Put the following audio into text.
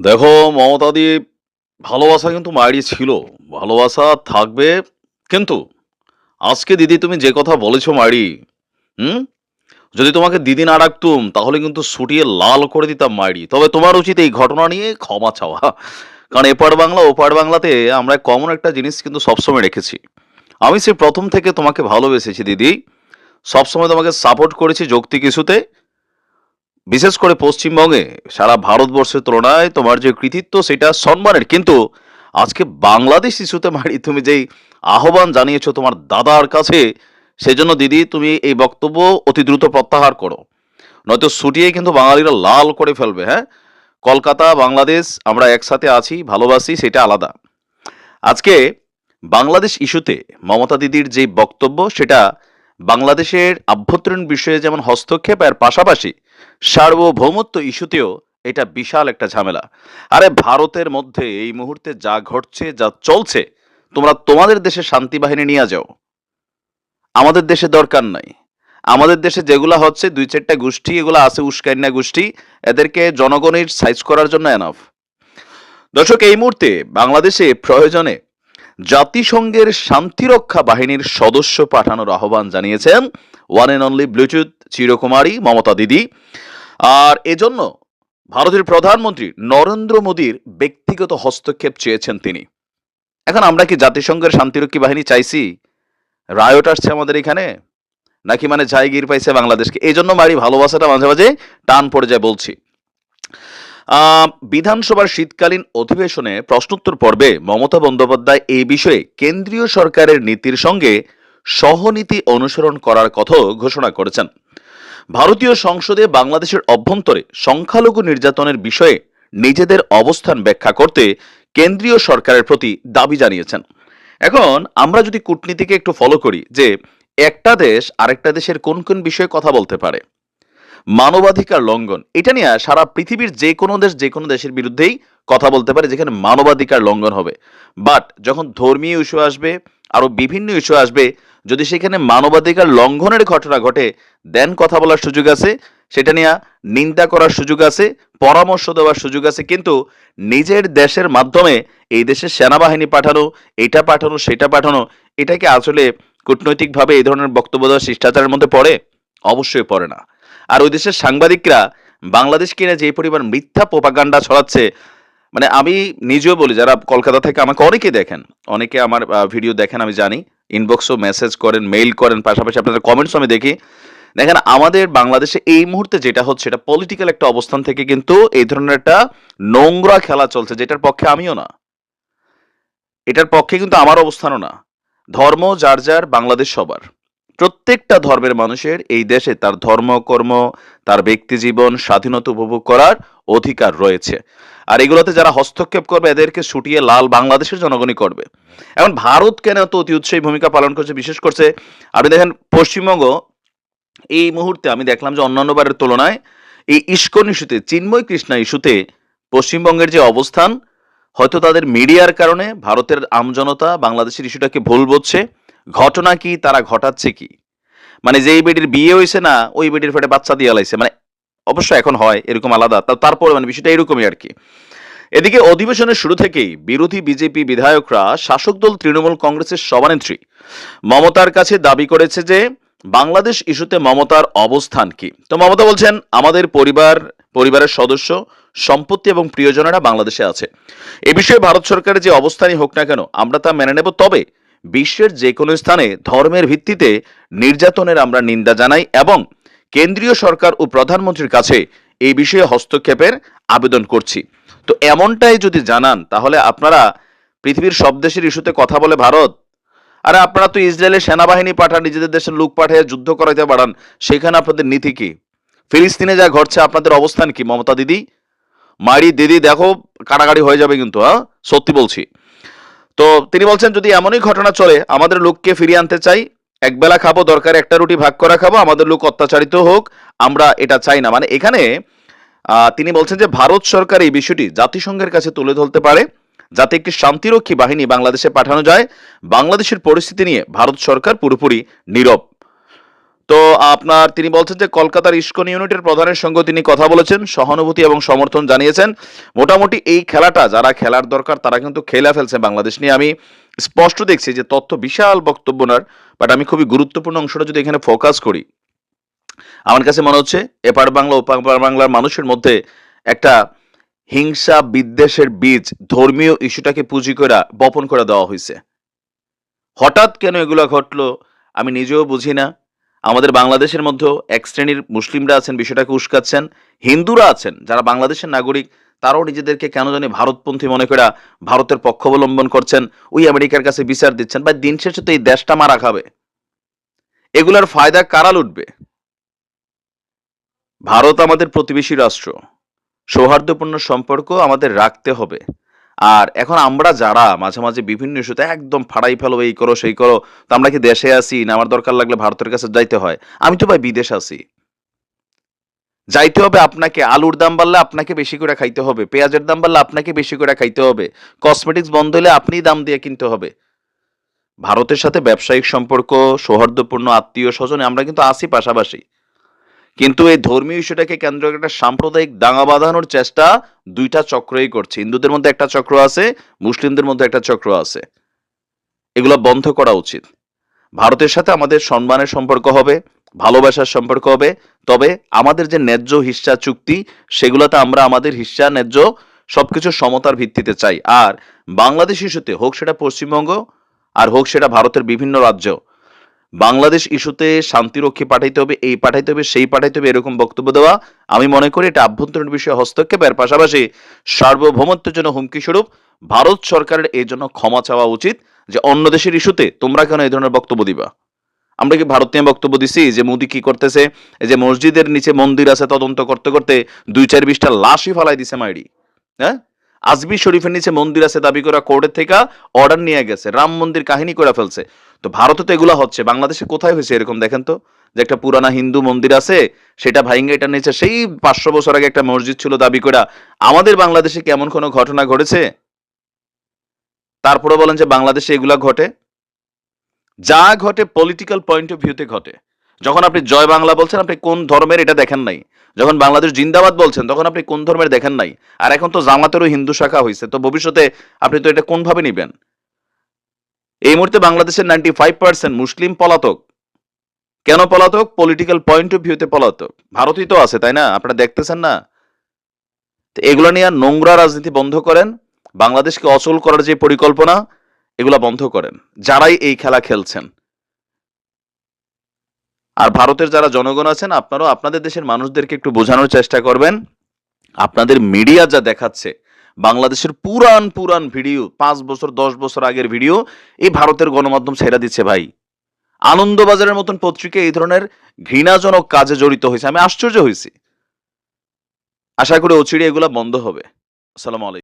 দেখো মমতাদি ভালোবাসা কিন্তু মায়েরই ছিল। ভালোবাসা থাকবে কিন্তু, আজকে দিদি তুমি যে কথা বলেছ মায়েরি হুম? যদি তোমাকে দিদি না ডাকতুম, তাহলে কিন্তু ছুটিয়ে লাল করে দিতাম মায়েরি তবে তোমার উচিত এই ঘটনা নিয়ে ক্ষমা চাওয়া। কারণ এপার বাংলা, ওপার বাংলাতে আমরা কমন একটা জিনিস কিন্তু সবসময় রেখেছি। আমি সে প্রথম থেকে তোমাকে ভালোবেসেছি দিদি। সবসময় তোমাকে সাপোর্ট করেছি যৌক্তিক ইস্যুতে। বিশেষ করে পশ্চিমবঙ্গে সারা ভারতবর্ষের তুলনায় তোমার যে কৃতিত্ব, সেটা সম্মানের। কিন্তু আজকে বাংলাদেশ ইস্যুতে মারি, তুমি যেই আহ্বান জানিয়েছো তোমার দাদার কাছে, সেজন্য দিদি, তুমি এই বক্তব্য অতি দ্রুত প্রত্যাহার করো। নয়তো ছুটিয়ে কিন্তু বাঙালিরা লাল করে ফেলবে হ্যাঁ? কলকাতা, বাংলাদেশ, আমরা একসাথে আছি, ভালোবাসি, সেটা আলাদা। আজকে বাংলাদেশ ইস্যুতে মমতা দিদির যে বক্তব্য, সেটা বাংলাদেশের আভ্যন্তরীণ বিষয়ে যেমন হস্তক্ষেপ, এর পাশাপাশি সার্বভৌমত্ব ইস্যুতেও এটা বিশাল একটা ঝামেলা। আরে ভারতের মধ্যে এই মুহূর্তে যা ঘটছে, যা চলছে, তোমরা তোমাদের দেশে শান্তি বাহিনী নিয়ে যাও। আমাদের দেশে দরকার নাই। আমাদের দেশে যেগুলা হচ্ছে, দুই চারটা গোষ্ঠী, এগুলো আছে উস্কাইন্যা গোষ্ঠী, এদেরকে জনগণের সাইজ করার জন্য এনাফ দর্শক, এই মুহূর্তে বাংলাদেশে প্রয়োজনে জাতিসংঘের শান্তিরক্ষা বাহিনীর সদস্য পাঠানোর আহ্বান জানিয়েছেন ওয়ান অ্যান্ড অনলি ব্লুটুথ চিরকুমারী মমতা দিদি। আর এজন্য ভারতের প্রধানমন্ত্রী নরেন্দ্র মোদীর ব্যক্তিগত হস্তক্ষেপ চেয়েছেন তিনি। এখন আমরা কি জাতিসংঘের শান্তিরক্ষী বাহিনী চাইছি? রায়ট আসছে আমাদের এখানে? নাকি মানে জায়গির পাইছে বাংলাদেশকে? এই জন্য বাড়ি ভালোবাসাটা মাঝে মাঝে টান পড়ে যায় বলছি। বিধানসভার শীতকালীন অধিবেশনে প্রশ্নোত্তর পর্বে মমতা বন্দ্যোপাধ্যায় এই বিষয়ে কেন্দ্রীয় সরকারের নীতির সঙ্গে সহনীতি অনুসরণ করার কথা ঘোষণা করেছেন। ভারতীয় সংসদে বাংলাদেশের অভ্যন্তরে সংখ্যালঘু নির্যাতনের বিষয়ে নিজেদের অবস্থান ব্যাখ্যা করতে কেন্দ্রীয় সরকারের প্রতি দাবি জানিয়েছেন। এখন আমরা যদি কূটনীতিকে একটু ফলো করি যে একটা দেশ আরেকটা দেশের কোন কোন বিষয়ে কথা বলতে পারে। মানবাধিকার লঙ্ঘন। এটা নিয়ে সারা পৃথিবীর যে কোনো দেশ, যে কোনো দেশের বিরুদ্ধেই কথা বলতে পারে যেখানে মানবাধিকার লঙ্ঘন হবে। বাট যখন ধর্মীয় ইস্যু আসবে, আরও বিভিন্ন ইস্যু আসবে, যদি সেখানে মানবাধিকার লঙ্ঘনের ঘটনা ঘটে দেন কথা বলার সুযোগ আছে। সেটা নিয়ে নিন্দা করার সুযোগ আছে, পরামর্শ দেওয়ার সুযোগ আছে। কিন্তু নিজের দেশের মাধ্যমে এই দেশের সেনাবাহিনী পাঠানো, এটা পাঠানো, সেটা পাঠানো, এটাকে আসলে কূটনৈতিকভাবে এই ধরনের বক্তব্য দেওয়া শিষ্টাচারের মধ্যে পড়ে? অবশ্যই পড়ে না। আর ওই দেশের সাংবাদিকরা বাংলাদেশকে নিয়ে যে পরিমাণ মিথ্যা প্রোপাগান্ডা ছড়াচ্ছে মানে আমি নিজেও বলি, যারা কলকাতা থেকে আমাকে অনেকে দেখেন, অনেকে আমার ভিডিও দেখেন, আমি জানি ইনবক্সও মেসেজ করেন মেইল করেন, পাশাপাশি আপনাদের কমেন্টস আমি দেখি। দেখেন, আমাদের বাংলাদেশে এই মুহূর্তে যেটা হচ্ছে, এটা পলিটিক্যাল একটা অবস্থান থেকে কিন্তু এই ধরনের একটা নোংরা খেলা চলছে, যেটার পক্ষে আমিও না। এটার পক্ষে কিন্তু আমার অবস্থানও না। ধর্ম, যার যার, বাংলাদেশ সবার। প্রত্যেকটা ধর্মের মানুষের এই দেশে তার ধর্ম, কর্ম, তার ব্যক্তি জীবন, স্বাধীনতা উপভোগ করার অধিকার রয়েছে। আর এগুলোতে যারা হস্তক্ষেপ করবে, এদেরকে ছুটিয়ে লাল বাংলাদেশের জনগণই করবে। এখন ভারত কেন তো অতি উৎসাহী ভূমিকা পালন করছে, বিশেষ করছে, আপনি দেখেন পশ্চিমবঙ্গ, এই মুহূর্তে আমি দেখলাম যে অন্যান্য বারের তুলনায় এই ইস্কন ইস্যুতে, চিন্ময় কৃষ্ণা ইস্যুতে পশ্চিমবঙ্গের যে অবস্থান, হয়তো তাদের মিডিয়ার কারণে ভারতের আমজনতা বাংলাদেশের ইস্যুটাকে ভুল বুঝছে। ঘটনা কি, তারা ঘটাচ্ছে কি? মানে যেই বেটির বিয়ে হয়েছে না, ওই বেটির ফেটে বাচ্চা দিয়ে লাইছে মানে অবশ্য এখন হয়, এরকম আলাদা। তারপরে মানে বিষয়টা এরকমই আর কি। এদিকে অধিবেশনের শুরু থেকেই বিরোধী বিজেপি বিধায়করা শাসক দল তৃণমূল কংগ্রেসের সভানেত্রী মমতার কাছে দাবি করেছে যে, বাংলাদেশ ইস্যুতে মমতার অবস্থান কি? তো মমতা বলছেন, আমাদের পরিবার, পরিবারের সদস্য, সম্পত্তি এবং প্রিয়জনেরা বাংলাদেশে আছে। এ বিষয়ে ভারত সরকারের যে অবস্থানই হোক না কেন, আমরা তা মেনে নেব। তবে বিশ্বের যে কোনো স্থানে ধর্মের ভিত্তিতে নির্যাতনের আমরা নিন্দা জানাই এবং কেন্দ্রীয় সরকার ও প্রধানমন্ত্রীর কাছে এই বিষয়ে হস্তক্ষেপের আবেদন করছি। তো এমনটাই যদি জানান, তাহলে আপনারা পৃথিবীর সব দেশের ইস্যুতে কথা বলে ভারত। আরে আপনারা তো ইসরায়েলের সেনাবাহিনী পাঠান, নিজেদের দেশের লোক পাঠিয়ে যুদ্ধ করাইতে বাড়ান, সেখানে আপনাদের নীতি কি? ফিলিস্তিনে যা ঘটছে, আপনাদের অবস্থান কি, মমতা দিদি? মারি দিদি, দেখো কাটাকাটি হয়ে যাবে কিন্তু হ্যাঁ? সত্যি বলছি। তো তিনি বলছেন, যদি এমনই ঘটনা চলে, আমাদের লোককে ফিরিয়ে আনতে চাই। একবেলা খাব, দরকার একটা রুটি ভাগ করা খাব, আমাদের লোক অত্যাচারিত হোক, আমরা এটা চাই না। মানে এখানে তিনি বলছেন যে, ভারত সরকার এই বিষয়টি জাতিসংঘের কাছে তুলে ধরতে পারে, যাতে একটি শান্তিরক্ষী বাহিনী বাংলাদেশে পাঠানো যায়। বাংলাদেশের পরিস্থিতি নিয়ে ভারত সরকার পুরোপুরি নীরব। তো আপনার তিনি বলছেন যে কলকাতার ইস্কন ইউনিটের প্রধানের সঙ্গে তিনি কথা বলেছেন, সহানুভূতি এবং সমর্থন জানিয়েছেন। মোটামুটি এই খেলাটা যারা খেলার দরকার তারা কিন্তু খেলা ফেলছে বাংলাদেশ নিয়ে। আমি স্পষ্ট দেখছি যে তথ্য বিশাল বক্তব্য নার বাট আমি খুবই গুরুত্বপূর্ণ অংশটা যদি এখানে ফোকাস করি, আমার কাছে মনে হচ্ছে এপার বাংলা, ওপার বাংলার মানুষের মধ্যে একটা হিংসা বিদ্বেষের বীজ ধর্মীয় ইস্যুটাকে পুঁজি করে বপন করে দেওয়া হয়েছে। হঠাৎ কেন এগুলো ঘটলো আমি নিজেও বুঝি না। আমাদের বাংলাদেশের মধ্যেও এক শ্রেণির মুসলিমরা আছেন, বিষয়টাকে উস্কাচ্ছেন, হিন্দুরা আছেন, যারা বাংলাদেশের নাগরিক, তারাও নিজেদেরকে কেন জানি ভারতপন্থী মনে করে ভারতের পক্ষ অবলম্বন করছেন, ওই আমেরিকার কাছে বিচার দিচ্ছেন, বা দিন শেষে তো এই দেশটা মারা খাবে। এগুলার ফায়দা কারা লুটবে? ভারত আমাদের প্রতিবেশী রাষ্ট্র। সৌহার্দ্যপূর্ণ সম্পর্ক আমাদের রাখতে হবে। আর এখন আমরা যারা, মাঝে মাঝে বিভিন্ন ইস্যুতে একদম ফাড়াই ফেলো, এই করো, সেই করো, তো আমরা কি দেশে আসি না আমার দরকার লাগলে ভারতের কাছে যাইতে হয়? আমি তো ভাই বিদেশ আছি। যাইতে হবে আপনাকে, আলুর দাম বাড়লে আপনাকে বেশি করে খাইতে হবে, পেঁয়াজের দাম বাড়লে আপনাকে বেশি করে খাইতে হবে কসমেটিক্স বন্ধ হলে আপনিই দাম দিয়ে কিনতে হবে। ভারতের সাথে ব্যবসায়িক সম্পর্ক, সৌহার্দ্যপূর্ণ আত্মীয় স্বজনে আমরা কিন্তু আসি পাশাপাশি। কিন্তু এই ধর্মীয় ইস্যুটাকে কেন্দ্র করে একটা সাম্প্রদায়িক দাঙ্গা বাঁধানোর চেষ্টা দুইটা চক্রই করছে। হিন্দুদের মধ্যে একটা চক্র আছে, মুসলিমদের মধ্যে একটা চক্র আছে। এগুলো বন্ধ করা উচিত। ভারতের সাথে আমাদের সম্মানের সম্পর্ক হবে, ভালোবাসার সম্পর্ক হবে, তবে আমাদের যে ন্যায্য হিস্সা চুক্তি, সেগুলোতে আমরা আমাদের হিস্সা, ন্যায্য সবকিছু সমতার ভিত্তিতে চাই। আর বাংলাদেশ ইস্যুতে হোক সেটা পশ্চিমবঙ্গ, আর হোক সেটা ভারতের বিভিন্ন রাজ্য বাংলাদেশ ইস্যুতে শান্তিরক্ষী পাঠাইতে হবে, এই পাঠাইতে হবে, সেই পাঠাইতে হবে এরকম বক্তব্য দেওয়া। আমি মনে করি এটা আভ্যন্তরীণ বিষয়ে হস্তক্ষেপের পাশাপাশি সার্বভৌমত্বের জন্য হুমকি স্বরূপ ভারত সরকারের এই জন্য ক্ষমা চাওয়া উচিত যে অন্য দেশের ইস্যুতে তোমরা কেন এই ধরনের বক্তব্য দিবা? আমরা কি ভারত নিয়ে বক্তব্য দিছি যে মোদি কি করতেছে? এই যে মসজিদের নিচে মন্দির আছে, তদন্ত করতে করতে দুই চার বিশটা লাশই ফালাই দিছে মাইরি। হ্যাঁ? আজমি শরীফের নিচে মন্দির আছে দাবি করা কোর্টের থেকে অর্ডার নিয়ে গেছে, রাম মন্দির কাহিনী করে ফেলছে। তো ভারতে তো এগুলো হচ্ছে, বাংলাদেশে কোথায় হয়েছে এরকম দেখেন তো? যে একটা পুরানা হিন্দু মন্দির আছে, সেটা ভাইঙ্গা এটা নিচে, সেই পাঁচশো বছর আগে একটা মসজিদ ছিল দাবি করা। আমাদের বাংলাদেশে কি এমন কোনো ঘটনা ঘটেছে? তারপরে বলেন যে বাংলাদেশে এগুলা ঘটে। যা ঘটে পলিটিক্যাল পয়েন্ট অফ ভিউতে ঘটে। যখন আপনি জয় বাংলা বলছেন, আপনি কোন ধর্মের এটা দেখেন নাই? যখন বাংলাদেশ জিন্দাবাদ বলছেন, তখন আপনি কোন ধর্মের দেখেন নাই? আর এখন তো জামাতেরও হিন্দু শাখা হয়েছে তো ভবিষ্যতে আপনি তো এটা কোনভাবে নেবেন? এই মুহূর্তে বাংলাদেশের নাইনটি ফাইভ পার্সেন্ট মুসলিম পলাতক। কেন পলাতক? পলিটিক্যাল পয়েন্ট অফ ভিউতে পলাতক। ভারতই তো আছে, তাই না? আপনারা দেখতেছেন না? এগুলো নিয়ে আর নোংরা রাজনীতি বন্ধ করেন। বাংলাদেশকে অচল করার যে পরিকল্পনা, এগুলা বন্ধ করেন। যারাই এই খেলা খেলছেন। আর ভারতের যারা জনগণ আছেন, আপনারাও আপনাদের দেশের মানুষদেরকে একটু বোঝানোর চেষ্টা করবেন। আপনাদের মিডিয়া যা দেখাচ্ছে, বাংলাদেশের পুরান পুরান ভিডিও, পাঁচ বছর, দশ বছর আগের ভিডিও, এই ভারতের গণমাধ্যম ছেড়া দিচ্ছে ভাই। আনন্দবাজারের মতন পত্রিকা এই ধরনের ঘৃণাজনক কাজে জড়িত হয়েছে। আমি আশ্চর্য হয়েছি। আশা করি অচিরে এগুলা বন্ধ হবে। আসসালামু আলাইকুম।